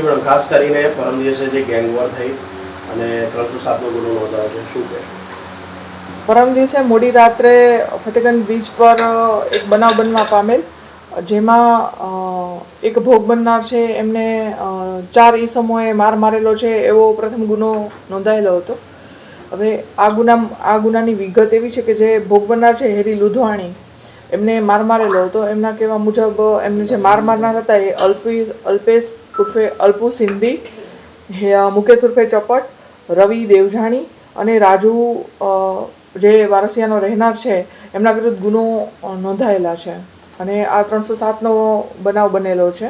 જી madam ખાસ કરીને પરમ દિવસે જે ગેંગવોર થઈ અને ત્રણસો સાતનો ગુનો નોંધાયો છે. શું કહે? પરમ દિવસે મોડી રાત્રે ફતેગંજ બીચ પર એક બનાવ બનવા પામેલ, જેમાં એક ભોગ બનનાર છે. એમને ચાર ઈસમોએ માર મારેલો છે એવો પ્રથમ ગુનો નોંધાયેલો હતો. હવે આ ગુના આ ગુનાની વિગત એવી છે કે જે ભોગ બનનાર છે હેરી લુધવાણી. એમને માર મારેલો હતો. એમના કહેવા મુજબ એમને જે માર મારનાર હતા એ અલ્પી અલ્પેશ ઉર્ફે અલ્પુ સિંધી હે મુકેશ ઉર્ફે ચપટ રવિ દેવજાણી અને રાજુ જે વારસિયાનો રહેનાર છે એમના વિરુદ્ધ ગુનો નોંધાયેલા છે. અને આ ત્રણસો સાતનો બનાવ બનેલો છે.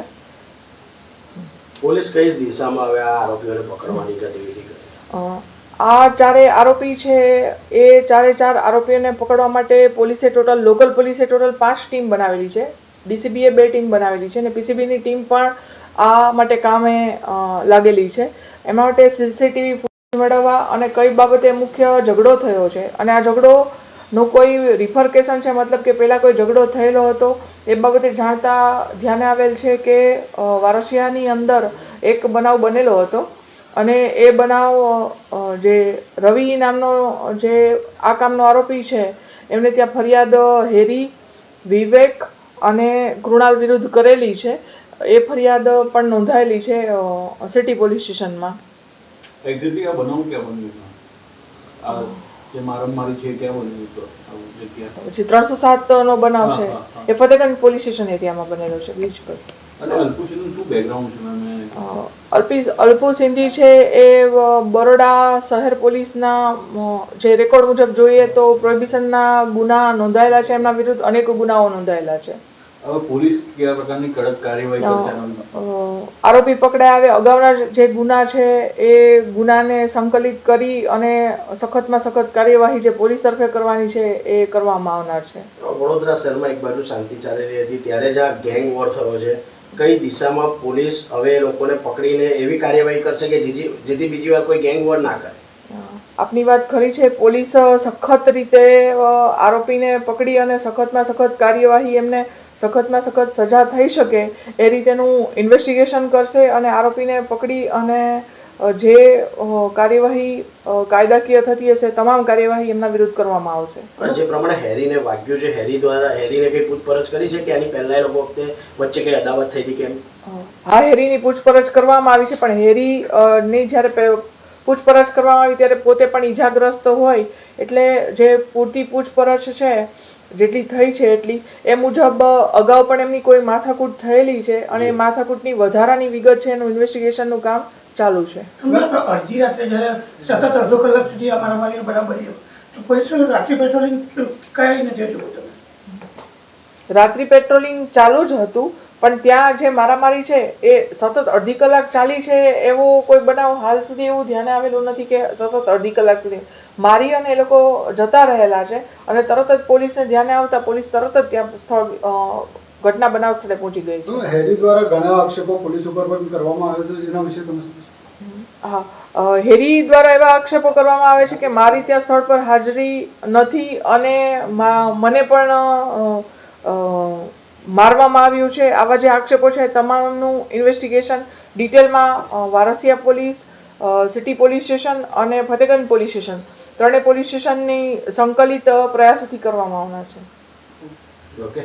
પોલીસ કઈ દિશામાં હવે આ આરોપીઓને પકડવાની ગતિવિધિ કરી? આ ચારે આરોપી છે, એ ચારે ચાર આરોપીઓને પકડવા માટે પોલીસે ટોટલ, લોકલ પોલીસે ટોટલ પાંચ ટીમ બનાવેલી છે. ડીસીબીએ બે ટીમ બનાવેલી છે અને પીસીબીની ટીમ પણ આ માટે કામે લાગેલી છે. એના માટે સીસીટીવી મેળવવા અને કઈ બાબતે મુખ્ય ઝઘડો થયો છે. અને આ ઝઘડો નો કોઈ રિફરકેશન છે, મતલબ કે પહેલાં કોઈ ઝઘડો થયેલો હતો, એ બાબતે જાણતા ધ્યાને આવેલ છે કે વારસિયાની અંદર એક બનાવ બનેલો હતો. અને એ બનાવ જે રવિ નામનો જે આ કામનો આરોપી છે એમને ત્યાં ફરિયાદ હેરી વિવેક અને કૃણાલ વિરુદ્ધ કરેલી છે. એ ફરિયાદ પણ નોંધાયેલી છે સિટી પોલીસ સ્ટેશનમાં. એક્ઝેક્ટલી આ બનાવ ક્યાં બન્યું છે? જે મારમારી છે ક્યાં બન્યું પછી ત્રણસો સાતનો બનાવ છે. એ ફતેગંજ પોલીસ સ્ટેશન એરિયામાં બનેલો છે બીચ પર. અલ્પી અલ્પુ સિંધી છે એ? બરોડા શહેર પોલીસના જે રેકોર્ડ મુજબ જોઈએ તો પ્રોહિબિશનના ગુના નોંધાયેલા છે એમના વિરુદ્ધ અનેક ગુનાઓ નોંધાયેલા છે. પોલીસ કેવા પ્રકારની કડક કાર્યવાહી અ, કરશે આના ઉપર? અ, આરોપી પકડાયા આવે અગાઉના જે ગુના છે એ ગુનાને સંકલિત કરી અને સખતમાં સખત કાર્યવાહી જે પોલીસ તરફે કરવાની છે એ કરવામાં આવનાર છે. વડોદરા શહેરમાં એક બાજુ શાંતિ ચાલી રહી હતી ત્યારે જ આ ગેંગ વોર થયો છે. કઈ દિશામાં પોલીસ હવે લોકોને પકડીને એવી કાર્યવાહી કરશે કે જેથી જેથી બીજી વાર કોઈ ગેંગ વોર ના કરે? આપની વાત ખરી છે. પોલીસ સખત રીતે આરોપીને પકડી અને સખતમાં સખત કાર્યવાહી એમને સખતમાં સખત સજા થઈ શકે એ રીતેનું ઇન્વેસ્ટિગેશન કરશે અને આરોપીને પકડી અને જે કાર્યવાહી કાયદાકીય થતી હશે તમામ કાર્યવાહી એમના વિરુદ્ધ કરવામાં આવશે. જે પ્રમાણે હેરીને વાગ્યું છે હેરી દ્વારા હેરીને કઈ પૂછપરછ કરી છે કે આની પહેલા એ લોકો વખતે વચ્ચે કઈ અદાવત થઈ હતી કેમ? હા હેરીની પૂછપરછ કરવામાં આવી છે પણ હેરી ની જ્યારે પૂછપરછ કરવામાં આવી ત્યારે પોતે પણ ઈજાગ્રસ્ત હોય એટલે જે પૂરતી પૂછપરછ છે જેટલી થઈ છે એટલી એ મુજબ અગાઉ પણ એમની કોઈ માથાકૂટ થયેલી છે અને માથાકૂટની વધારાની વિગત છે એનું ઇન્વેસ્ટિગેશનનું કામ ચાલુ છે. અડધી રાત્રે જ્યારે સતત અડધો કલાક સુધી આ મારામારીનો બનાવ તો પોલીસ રાત્રિ પેટ્રોલિંગ કઈ નથી જોયું તમે? રાત્રિ પેટ્રોલિંગ ચાલુ જ હતું પણ ત્યાં જે મારામારી છે એ સતત અડધી કલાક ચાલી છે એવો કોઈ બનાવ હાલ સુધી એવું ધ્યાને આવેલું નથી કે સતત અડધી કલાક સુધી. મારી અને એ લોકો જતા રહેલા છે અને તરત જ પોલીસને ધ્યાને આવતા પોલીસ તરત જ ત્યાં સ્થળ ઘટના બનાવ સ્થળે પહોંચી ગઈ છે. હેરી દ્વારા ઘણા આક્ષેપો પોલીસ ઉપર પણ કરવામાં આવે છે એના વિશે તમે હા હેરી દ્વારા એવા આક્ષેપો કરવામાં આવે છે કે મારી ત્યાં સ્થળ પર હાજરી નથી અને મને પણ મારવામાં આવ્યું છે. આવા જે આક્ષેપો છે તમામનું ઇન્વેસ્ટિગેશન ડિટેલમાં Warasiya police city police station અને ફતેગંજ પોલીસ સ્ટેશન ત્રણેય પોલીસ સ્ટેશનની સંકલિત પ્રયાસોથી કરવામાં આવનાર છે. ઓકે